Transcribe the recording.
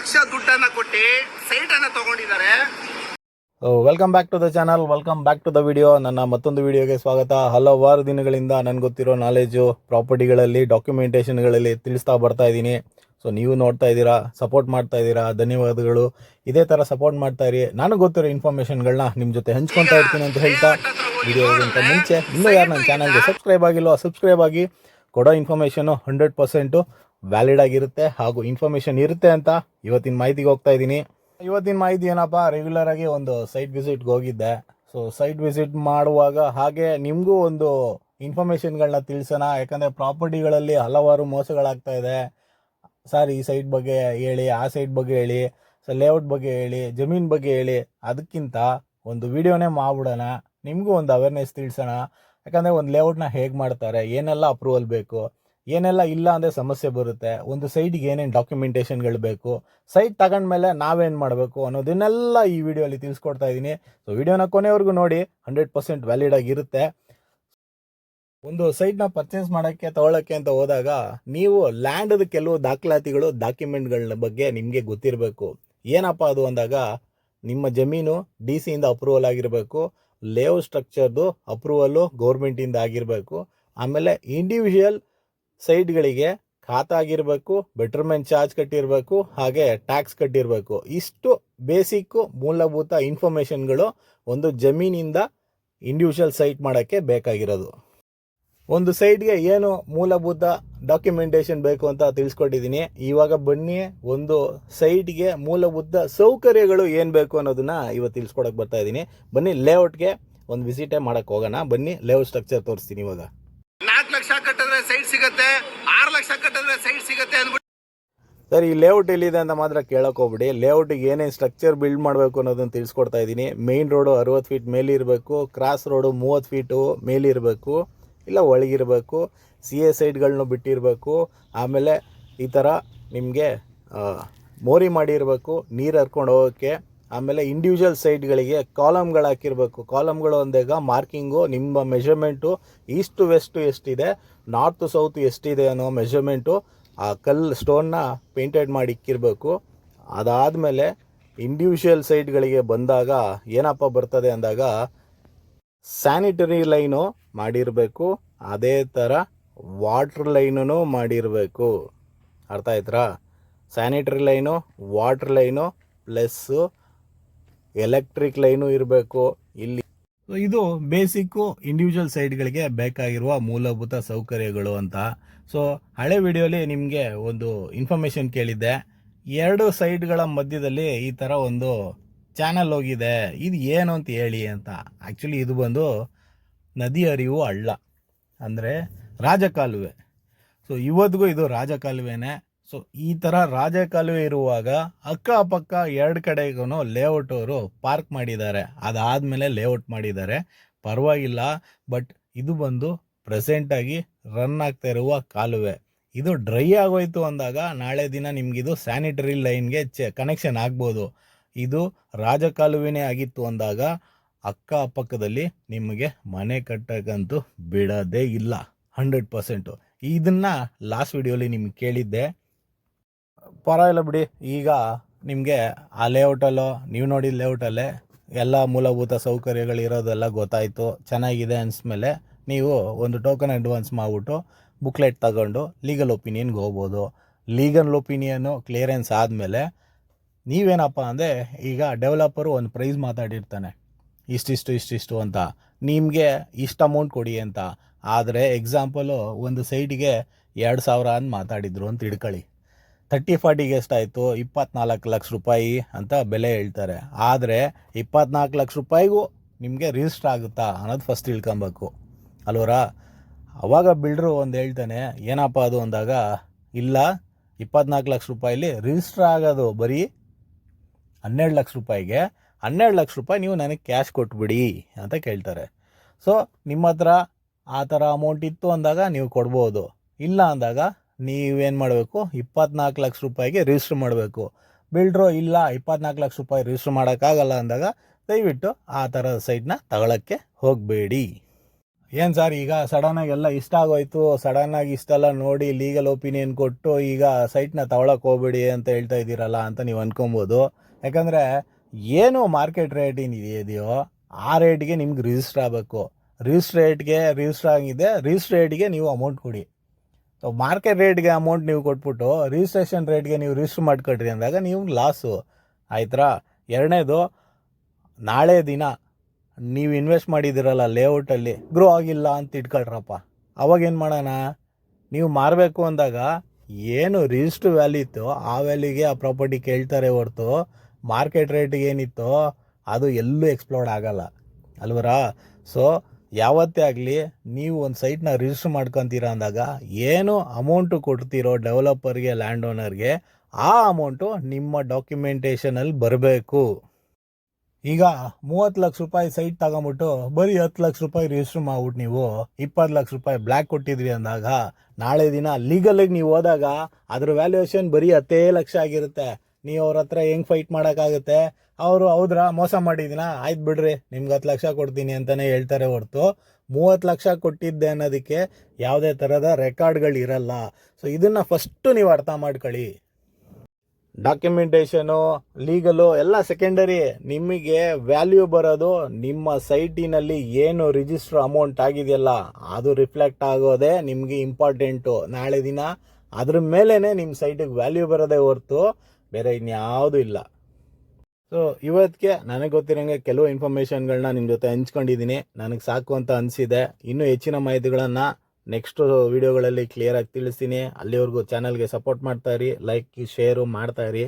ಲಕ್ಷ ದುಡ್ಡನ್ನ ಕೊಟ್ಟು ಸೈಟ್ ಅನ್ನ ತಗೊಂಡಿದ್ದಾರೆ. Welcome back to the channel welcome back to the video ನನ್ನ ಮತ್ತೊಂದು ವಿಡಿಯೋಗೆ ಸ್ವಾಗತ. ಹಲವಾರು ದಿನಗಳಿಂದ ನನಗೆ ಗೊತ್ತಿರೋ ನಾಲೆಜು ಪ್ರಾಪರ್ಟಿಗಳಲ್ಲಿ ಡಾಕ್ಯುಮೆಂಟೇಷನ್ಗಳಲ್ಲಿ ತಿಳಿಸ್ತಾ ಬರ್ತಾ ಇದ್ದೀನಿ. ಸೊ ನೀವು ನೋಡ್ತಾ ಇದ್ದೀರಾ ಸಪೋರ್ಟ್ ಮಾಡ್ತಾ ಇದ್ದೀರಾ ಧನ್ಯವಾದಗಳು. ಇದೇ ಥರ ಸಪೋರ್ಟ್ ಮಾಡ್ತಾ ಇರಿ. ನನಗೆ ಗೊತ್ತಿರೋ ಇನ್ಫಾರ್ಮೇಷನ್ಗಳನ್ನ ನಿಮ್ಮ ಜೊತೆ ಹಂಚ್ಕೊತಾ ಇರ್ತೀನಿ ಅಂತ ಹೇಳ್ತಾ ವಿಡಿಯೋಗಿಂತ ಮುಂಚೆ ಇನ್ನೂ ಯಾರು ನನ್ನ ಚಾನಲ್ಗೆ ಸಬ್ಸ್ಕ್ರೈಬ್ ಆಗಿಲ್ಲೋ ಸಬ್ಸ್ಕ್ರೈಬ್ ಆಗಿ ಕೊಡೋ ಇನ್ಫಾರ್ಮೇಷನು ಹಂಡ್ರೆಡ್ ಪರ್ಸೆಂಟು ವ್ಯಾಲಿಡ್ ಆಗಿರುತ್ತೆ ಹಾಗೂ ಇನ್ಫಾರ್ಮೇಷನ್ ಇರುತ್ತೆ ಅಂತ ಇವತ್ತಿನ ಮಾಹಿತಿಗೆ ಹೋಗ್ತಾ ಇದ್ದೀನಿ. ಇವತ್ತಿನ ಮಾಹಿತಿ ಏನಪ್ಪ ರೆಗ್ಯುಲರ್ ಆಗಿ ಒಂದು ಸೈಟ್ ವಿಸಿಟ್ಗೆ ಹೋಗಿದ್ದೆ. ಸೊ ಸೈಟ್ ವಿಸಿಟ್ ಮಾಡುವಾಗ ಹಾಗೆ ನಿಮಗೂ ಒಂದು ಇನ್ಫಾರ್ಮೇಷನ್ಗಳನ್ನ ತಿಳಿಸೋಣ. ಯಾಕಂದರೆ ಪ್ರಾಪರ್ಟಿಗಳಲ್ಲಿ ಹಲವಾರು ಮೋಸಗಳಾಗ್ತಾ ಇದೆ. ಸರ್ ಈ ಸೈಟ್ ಬಗ್ಗೆ ಹೇಳಿ, ಆ ಸೈಟ್ ಬಗ್ಗೆ ಹೇಳಿ ಸೊ ಲೇಔಟ್ ಬಗ್ಗೆ ಹೇಳಿ, ಜಮೀನ್ ಬಗ್ಗೆ ಹೇಳಿ, ಅದಕ್ಕಿಂತ ಒಂದು ವಿಡಿಯೋನೇ ಮಾಡ್ಬಿಡೋಣ. ನಿಮಗೂ ಒಂದು ಅವೇರ್ನೆಸ್ ತಿಳಿಸೋಣ. ಯಾಕಂದರೆ ಒಂದು ಲೇಔಟ್ನ ಹೇಗೆ ಮಾಡ್ತಾರೆ, ಏನೆಲ್ಲ ಅಪ್ರೂವಲ್ ಬೇಕು ಏನೆಲ್ಲ ಇಲ್ಲ ಅಂದರೆ ಸಮಸ್ಯೆ ಬರುತ್ತೆ. ಒಂದು ಸೈಟ್ಗೆ ಏನೇನು ಡಾಕ್ಯುಮೆಂಟೇಷನ್ಗಳು ಬೇಕು ಸೈಟ್ ತಗೊಂಡ್ಮೇಲೆ ನಾವೇನು ಮಾಡಬೇಕು ಅನ್ನೋದನ್ನೆಲ್ಲ ಈ ವಿಡಿಯೋಲಿ ತಿಳಿಸ್ಕೊಡ್ತಾ ಇದ್ದೀನಿ ಸೊ ವಿಡಿಯೋನ ಕೊನೆವರೆಗೂ ನೋಡಿ ಹಂಡ್ರೆಡ್ ಪರ್ಸೆಂಟ್ ವ್ಯಾಲಿಡ್ ಆಗಿರುತ್ತೆ ಒಂದು ಸೈಟ್ನ ಪರ್ಚೇಸ್ ಮಾಡೋಕ್ಕೆ ತಗೊಳ್ಳೋಕ್ಕೆ ಅಂತ ಹೋದಾಗ, ನೀವು ಲ್ಯಾಂಡದ ಕೆಲವು ದಾಖಲಾತಿಗಳು ಡಾಕ್ಯುಮೆಂಟ್ಗಳ ಬಗ್ಗೆ ನಿಮಗೆ ಗೊತ್ತಿರಬೇಕು. ಏನಪ್ಪ ಅದು ಅಂದಾಗ, ನಿಮ್ಮ ಜಮೀನು ಡಿ ಸಿಯಿಂದ ಅಪ್ರೂವಲ್ ಆಗಿರಬೇಕು ಲೇಔಟ್ ಸ್ಟ್ರಕ್ಚರ್ದು ಅಪ್ರೂವಲ್ಲು ಗೌರ್ಮೆಂಟಿಂದ ಆಗಿರಬೇಕು. ಆಮೇಲೆ ಇಂಡಿವಿಜುವಲ್ ಸೈಟ್ಗಳಿಗೆ ಖಾತಾ ಆಗಿರಬೇಕು, ಬೆಟರ್ಮೆಂಟ್ ಚಾರ್ಜ್ ಕಟ್ಟಿರಬೇಕು, ಹಾಗೆ ಟ್ಯಾಕ್ಸ್ ಕಟ್ಟಿರಬೇಕು. ಇಷ್ಟು ಬೇಸಿಕ್ಕು ಮೂಲಭೂತ ಇನ್ಫಾರ್ಮೇಷನ್ಗಳು ಒಂದು ಜಮೀನಿಂದ ಇಂಡಿವಿಜುವಲ್ ಸೈಟ್ ಮಾಡೋಕ್ಕೆ ಬೇಕಾಗಿರೋದು. ಒಂದು ಸೈಟ್ಗೆ ಏನು ಮೂಲಭೂತ ಡಾಕ್ಯುಮೆಂಟೇಶನ್ ಬೇಕು ಅಂತ ತಿಳಿಸ್ಕೊಟ್ಟಿದ್ದೀನಿ ಇವಾಗ ಬನ್ನಿ, ಒಂದು ಸೈಟ್ಗೆ ಮೂಲಭೂತ ಸೌಕರ್ಯಗಳು ಏನು ಬೇಕು ಅನ್ನೋದನ್ನ ಇವತ್ತು ತಿಳಿಸ್ಕೊಡಕ್ಕೆ ಬರ್ತಾ ಇದ್ದೀನಿ. ಬನ್ನಿ, ಲೇಔಟ್ಗೆ ಒಂದು ವಿಸಿಟೇ ಮಾಡೋಕ್ಕೆ ಹೋಗೋಣ. ಬನ್ನಿ, ಲೇಔಟ್ ಸ್ಟ್ರಕ್ಚರ್ ತೋರಿಸ್ತೀನಿ ಇವಾಗ. ಸೈಟ್ ಸಿಗುತ್ತೆ, ಆರು ಲಕ್ಷ ಕಟ್ಟಿದ್ರೆ ಸೈಟ್ ಸಿಗುತ್ತೆ ಅಂದ್ಬಿಟ್ಟು ಸರ್, ಈ ಲೇಔಟ್ ಎಲ್ಲಿದೆ ಅಂತ ಮಾತ್ರ ಕೇಳಕ್ ಹೋಗ್ಬಿಡಿ. ಲೇಔಟಿಗೆ ಏನೇನು ಸ್ಟ್ರಕ್ಚರ್ ಬಿಲ್ಡ್ ಮಾಡಬೇಕು ಅನ್ನೋದನ್ನು ತಿಳಿಸ್ಕೊಡ್ತಾ ಇದ್ದೀನಿ. ಮೇನ್ ರೋಡು ಅರುವತ್ತು ಫೀಟ್ ಮೇಲಿರಬೇಕು ಕ್ರಾಸ್ ರೋಡು ಮೂವತ್ತು ಫೀಟು ಮೇಲಿರಬೇಕು ಇಲ್ಲ ಒಳಗಿರಬೇಕು ಸಿ ಎ ಸೈಡ್ಗಳನ್ನೂ ಬಿಟ್ಟಿರಬೇಕು. ಆಮೇಲೆ ಈ ಥರ ನಿಮಗೆ ಮೋರಿ ಮಾಡಿರಬೇಕು, ನೀರು ಹರ್ಕೊಂಡು ಹೋಗೋಕ್ಕೆ. ಆಮೇಲೆ ಇಂಡಿವಿಜುವಲ್ ಸೈಡ್ಗಳಿಗೆ ಕಾಲಮ್ಗಳು ಹಾಕಿರಬೇಕು. ಕಾಲಮ್ಗಳು ಅಂದಾಗ ಮಾರ್ಕಿಂಗು ನಿಮ್ಮ ಮೆಷರ್ಮೆಂಟು ಈಸ್ಟ್ ವೆಸ್ಟ್ ಎಷ್ಟಿದೆ ನಾರ್ತ್ ಸೌತ್ ಎಷ್ಟಿದೆ ಅನ್ನೋ ಮೆಷರ್ಮೆಂಟು ಆ ಕಲ್ಲು ಸ್ಟೋನ್ನ ಪೇಂಟೆಡ್ ಮಾಡಿ ಇಕ್ಕಿರಬೇಕು. ಅದಾದಮೇಲೆ ಇಂಡಿವಿಜುವಲ್ ಸೈಟ್ಗಳಿಗೆ ಬಂದಾಗ ಏನಪ್ಪ ಬರ್ತದೆ ಅಂದಾಗ ಸ್ಯಾನಿಟರಿ ಲೈನು ಮಾಡಿರಬೇಕು. ಅದೇ ಥರ ವಾಟ್ರ್ ಲೈನೂ ಮಾಡಿರಬೇಕು. ಅರ್ಥ ಆಯ್ತಾ sanitary line water line plus electric line ಇರಬೇಕು. ಇಲ್ಲಿ ಇದು ಬೇಸಿಕ್ಕು ಇಂಡಿವಿಜುವಲ್ ಸೈಟ್ಗಳಿಗೆ ಬೇಕಾಗಿರುವ ಮೂಲಭೂತ ಸೌಕರ್ಯಗಳು ಅಂತ. ಸೊ ಹಳೆ ವಿಡಿಯೋಲಿ ನಿಮಗೆ ಒಂದು ಇನ್ಫಾರ್ಮೇಷನ್ ಕೇಳಿದ್ದೆ. ಎರಡು ಸೈಟ್ಗಳ ಮಧ್ಯದಲ್ಲಿ ಈ ಥರ ಒಂದು ಚಾನಲ್ ಹೋಗಿದೆ. ಇದು ಏನು ಅಂತ ಹೇಳಿ ಅಂತ. ಆ್ಯಕ್ಚುಲಿ ಇದು ಬಂದು ನದಿ ಹರಿವು ಹಳ್ಳ. ಅಂದರೆ ರಾಜಕಾಲುವೆ. ಸೊ ಇವತ್ತಿಗೂ ಇದು ರಾಜಕಾಲುವೆನೇ. ಸೊ ಈ ಥರ ರಾಜಕಾಲುವೆ ಇರುವಾಗ ಅಕ್ಕಪಕ್ಕ ಎರಡು ಕಡೆಗೂ ಲೇಔಟ್ ಅವರು ಪಾರ್ಕ್ ಮಾಡಿದ್ದಾರೆ. ಅದಾದಮೇಲೆ ಲೇಔಟ್ ಮಾಡಿದ್ದಾರೆ. ಪರವಾಗಿಲ್ಲ ಬಟ್ ಇದು ಬಂದು ಪ್ರೆಸೆಂಟಾಗಿ ರನ್ ಆಗ್ತಾ ಇರುವ ಕಾಲುವೆ. ಇದು ಡ್ರೈ ಆಗೋಯ್ತು ಅಂದಾಗ ನಾಳೆ ದಿನ ನಿಮಗಿದು ಸ್ಯಾನಿಟರಿ ಲೈನ್ಗೆ ಚೆ ಕನೆಕ್ಷನ್ ಆಗ್ಬೋದು. ಇದು ರಾಜಕಾಲುವೆನೇ ಆಗಿತ್ತು ಅಂದಾಗ ಅಕ್ಕ ಅಕ್ಕಪಕ್ಕದಲ್ಲಿ ನಿಮಗೆ ಮನೆ ಕಟ್ಟಕ್ಕಂತೂ ಬಿಡೋದೇ ಇಲ್ಲ. ಹಂಡ್ರೆಡ್ ಪರ್ಸೆಂಟು ಇದನ್ನ ಲಾಸ್ಟ್ ವಿಡಿಯೋಲಿ ನಿಮ್ಗೆ ಕೇಳಿದ್ದೆ. ಪರವಾಗಿಲ್ಲ ಬಿಡಿ. ಈಗ ನಿಮಗೆ ಆ ಲೇಔಟಲ್ಲೋ ನೀವು ನೋಡಿದ ಲೇಔಟಲ್ಲೇ ಎಲ್ಲ ಮೂಲಭೂತ ಸೌಕರ್ಯಗಳು ಇರೋದೆಲ್ಲ ಗೊತ್ತಾಯಿತು. ಚೆನ್ನಾಗಿದೆ ಅನ್ಸ್ಮೇಲೆ ನೀವು ಒಂದು ಟೋಕನ್ ಅಡ್ವಾನ್ಸ್ ಮಾಡಿಬಿಟ್ಟು ಬುಕ್ಲೆಟ್ ತಗೊಂಡು ಲೀಗಲ್ ಒಪಿನಿಯನ್ಗೆ ಹೋಗ್ಬೋದು. ಲೀಗಲ್ ಒಪಿನಿಯನ್ನು ಕ್ಲಿಯರೆನ್ಸ್ ಆದಮೇಲೆ ನೀವೇನಪ್ಪ ಅಂದರೆ ಈಗ ಡೆವಲಪರು ಒಂದು ಪ್ರೈಸ್ ಮಾತಾಡಿರ್ತಾನೆ. ಇಷ್ಟಿಷ್ಟು ಇಷ್ಟಿಷ್ಟು ಅಂತ. ನಿಮಗೆ ಇಷ್ಟು ಅಮೌಂಟ್ ಕೊಡಿ ಅಂತ. ಆದರೆ ಎಕ್ಸಾಂಪಲು ಒಂದು ಸೈಟಿಗೆ ಎರಡು ಸಾವಿರ ಅಂತ ಮಾತಾಡಿದ್ರು ಅಂತ ಇಡ್ಕೊಳ್ಳಿ ತರ್ಟಿ ಫಾರ್ಟಿಗೆ ಎಷ್ಟಾಯಿತು ಇಪ್ಪತ್ನಾಲ್ಕು ಲಕ್ಷ ರೂಪಾಯಿ ಅಂತ ಬೆಲೆ ಹೇಳ್ತಾರೆ. ಆದರೆ ಇಪ್ಪತ್ನಾಲ್ಕು ಲಕ್ಷ ರೂಪಾಯಿಗೂ ನಿಮಗೆ ರಿಜಿಸ್ಟರ್ ಆಗುತ್ತಾ ಅನ್ನೋದು ಫಸ್ಟ್ ತಿಳ್ಕೊಬೇಕು. ಅಲ್ವರ? ಅವಾಗ ಬಿಲ್ಡ್ರು ಒಂದು ಹೇಳ್ತಾನೆ, ಏನಪ್ಪ ಅದು ಅಂದಾಗ, ಇಲ್ಲ, ಇಪ್ಪತ್ನಾಲ್ಕು ಲಕ್ಷ ರೂಪಾಯಿಲಿ ರಿಜಿಸ್ಟರ್ ಆಗೋದು ಬರೀ ಹನ್ನೆರಡು ಲಕ್ಷ ರೂಪಾಯಿಗೆ, ಹನ್ನೆರಡು ಲಕ್ಷ ರೂಪಾಯಿ ನೀವು ನನಗೆ ಕ್ಯಾಶ್ ಕೊಟ್ಬಿಡಿ ಅಂತ ಕೇಳ್ತಾರೆ. ಸೊ ನಿಮ್ಮ ಹತ್ರ ಆ ಥರ ಅಮೌಂಟ್ ಇತ್ತು ಅಂದಾಗ ನೀವು ಕೊಡ್ಬೋದು. ಇಲ್ಲ ಅಂದಾಗ ನೀವೇನು ಮಾಡಬೇಕು? ಇಪ್ಪತ್ನಾಲ್ಕು ಲಕ್ಷ ರೂಪಾಯಿಗೆ ರಿಜಿಸ್ಟರ್ ಮಾಡಬೇಕು. ಬಿಲ್ಡ್ರು ಇಲ್ಲ ಇಪ್ಪತ್ನಾಲ್ಕು ಲಕ್ಷ ರೂಪಾಯಿ ರಿಜಿಸ್ಟರ್ ಮಾಡೋಕ್ಕಾಗಲ್ಲ ಅಂದಾಗ ದಯವಿಟ್ಟು ಆ ಥರದ ಸೈಟ್ನ ತಗೊಳ್ಳೋಕ್ಕೆ ಹೋಗಬೇಡಿ. ಏನು ಸರ್, ಈಗ ಸಡನ್ನಾಗಿ ಎಲ್ಲ ಇಷ್ಟ ಆಗೋಯ್ತು. ಸಡನ್ನಾಗಿ ಇಷ್ಟೆಲ್ಲ ನೋಡಿ ಲೀಗಲ್ ಒಪಿನಿಯನ್ ಕೊಟ್ಟು ಈಗ ಸೈಟ್ನ ತಗೊಳಕ್ಕೆ ಹೋಗ್ಬೇಡಿ ಅಂತ ಹೇಳ್ತಾ ಇದ್ದೀರಲ್ಲ ಅಂತ ನೀವು ಅನ್ಕೊಬೋದು. ಯಾಕಂದರೆ ಏನು ಮಾರ್ಕೆಟ್ ರೇಟ್ ಇದೆಯೋ ಆ ರೇಟ್ಗೆ ನಿಮ್ಗೆ ರಿಜಿಸ್ಟರ್ ಆಗಬೇಕು. ರಿಜಿಸ್ಟ್ರ್ ರೇಟ್ಗೆ ರಿಜಿಸ್ಟರ್ ಆಗಿದೆ ರಿಜಿಸ್ಟ್ರ್ ರೇಟ್ಗೆ ನೀವು ಅಮೌಂಟ್ ಕೊಡಿ. ಸೊ ಮಾರ್ಕೆಟ್ ರೇಟ್ಗೆ ಅಮೌಂಟ್ ನೀವು ಕೊಟ್ಬಿಟ್ಟು ರಿಜಿಸ್ಟ್ರೇಷನ್ ರೇಟ್ಗೆ ನೀವು ರಿಜಿಸ್ಟರ್ ಮಾಡ್ಕೊಳ್ರಿ ಅಂದಾಗ ನೀವು ಲಾಸು ಆಯ್ತಾ ಎರಡನೇದು, ನಾಳೆ ದಿನ ನೀವು ಇನ್ವೆಸ್ಟ್ ಮಾಡಿದ್ದೀರಲ್ಲ ಲೇಔಟಲ್ಲಿ ಗ್ರೋ ಆಗಿಲ್ಲ ಅಂತ ಇಟ್ಕೊಳ್ರಪ್ಪ. ಅವಾಗ ಏನು ಮಾಡೋಣ? ನೀವು ಮಾರಬೇಕು ಅಂದಾಗ ಏನು ರಿಜಿಸ್ಟರ್ ವ್ಯಾಲ್ಯೂ ಇತ್ತು, ಆ ವ್ಯಾಲ್ಯೂಗೆ ಆ ಪ್ರಾಪರ್ಟಿ ಕೇಳ್ತಾರೆ ಹೊರತು ಮಾರ್ಕೆಟ್ ರೇಟಿಗೆ ಏನಿತ್ತೋ, ಅದು ಎಲ್ಲೂ ಎಕ್ಸ್ಪ್ಲೋರ್ಡ್ ಆಗಲ್ಲ. ಅಲ್ವರಾ? ಸೊ ಯಾವತ್ತೇ ಆಗಲಿ ನೀವು ಒಂದು ಸೈಟ್ನ ರಿಜಿಸ್ಟರ್ ಮಾಡ್ಕೊತೀರ ಅಂದಾಗ ಏನು ಅಮೌಂಟು ಕೊಡ್ತೀರೋ ಡೆವಲಪರ್ಗೆ ಲ್ಯಾಂಡ್ ಓನರ್ಗೆ ಆ ಅಮೌಂಟು ನಿಮ್ಮ ಡಾಕ್ಯುಮೆಂಟೇಷನಲ್ಲಿ ಬರಬೇಕು. ಈಗ ಮೂವತ್ತು ಲಕ್ಷ ರೂಪಾಯಿ ಸೈಟ್ ತಗೊಂಬಿಟ್ಟು ಬರೀ ಹತ್ತು ಲಕ್ಷ ರೂಪಾಯಿ ರಿಜಿಸ್ಟರ್ ಮಾಡ್ಬಿಟ್ಟು ನೀವು ಇಪ್ಪತ್ತು ಲಕ್ಷ ರೂಪಾಯಿ ಬ್ಲ್ಯಾಕ್ ಕೊಟ್ಟಿದ್ರಿ ಅಂದಾಗ ನಾಳೆ ದಿನ ಲೀಗಲಿಗೆ ನೀವು ಹೋದಾಗ ಅದ್ರ ವ್ಯಾಲ್ಯೂಯೇಷನ್ ಬರೀ ಹತ್ತೇ ಲಕ್ಷ ಆಗಿರುತ್ತೆ. ನೀವು ಅವ್ರ ಹತ್ರ ಹೆಂಗೆ ಫೈಟ್ ಮಾಡೋಕ್ಕಾಗುತ್ತೆ? ಅವರು ಹೌದ್ರಾ? ಮೋಸ ಮಾಡಿದ್ದೀನಾ ಆಯ್ತು ಬಿಡ್ರಿ, ನಿಮ್ಗೆ ಹತ್ತು ಲಕ್ಷ ಕೊಡ್ತೀನಿ ಅಂತಲೇ ಹೇಳ್ತಾರೆ ಹೊರತು. ಮೂವತ್ತು ಲಕ್ಷ ಕೊಟ್ಟಿದ್ದೆ ಅನ್ನೋದಕ್ಕೆ ಯಾವುದೇ ಥರದ ರೆಕಾರ್ಡ್ಗಳು ಇರಲ್ಲ. ಸೊ ಇದನ್ನು ಫಸ್ಟು ನೀವು ಅರ್ಥ ಮಾಡ್ಕೊಳ್ಳಿ. ಡಾಕ್ಯುಮೆಂಟೇಷನು ಲೀಗಲು ಎಲ್ಲ ಸೆಕೆಂಡರಿ ನಿಮಗೆ ವ್ಯಾಲ್ಯೂ ಬರೋದು ನಿಮ್ಮ ಸೈಟಿನಲ್ಲಿ ಏನು ರಿಜಿಸ್ಟರ್ ಅಮೌಂಟ್ ಆಗಿದೆಯಲ್ಲ, ಅದು ರಿಫ್ಲೆಕ್ಟ್ ಆಗೋದೆ ನಿಮಗೆ ಇಂಪಾರ್ಟೆಂಟು ನಾಳೆ ದಿನ ಅದ್ರ ಮೇಲೇ ನಿಮ್ಮ ಸೈಟಿಗೆ ವ್ಯಾಲ್ಯೂ ಬರೋದೇ ಹೊರತು ಬೇರೆ ಇನ್ಯಾವುದೂ ಇಲ್ಲ. ಸೊ ಇವತ್ತಿಗೆ ನನಗೆ ಗೊತ್ತಿರೋಂಗೆ ಕೆಲವು ಇನ್ಫಾರ್ಮೇಷನ್ಗಳನ್ನ ನಿಮ್ಮ ಜೊತೆ ಹಂಚ್ಕೊಂಡಿದ್ದೀನಿ ನನಗೆ ಸಾಕು ಅಂತ ಅನಿಸಿದೆ. ಇನ್ನೂ ಹೆಚ್ಚಿನ ಮಾಹಿತಿಗಳನ್ನು ನೆಕ್ಸ್ಟ್ ವಿಡಿಯೋಗಳಲ್ಲಿ ಕ್ಲಿಯರಾಗಿ ತಿಳಿಸ್ತೀನಿ. ಅಲ್ಲಿವರೆಗೂ ಚಾನಲ್ಗೆ ಸಪೋರ್ಟ್ ಮಾಡ್ತಾ ಇರಿ ಲೈಕ್ ಶೇರು ಮಾಡ್ತಾ ಇರಿ.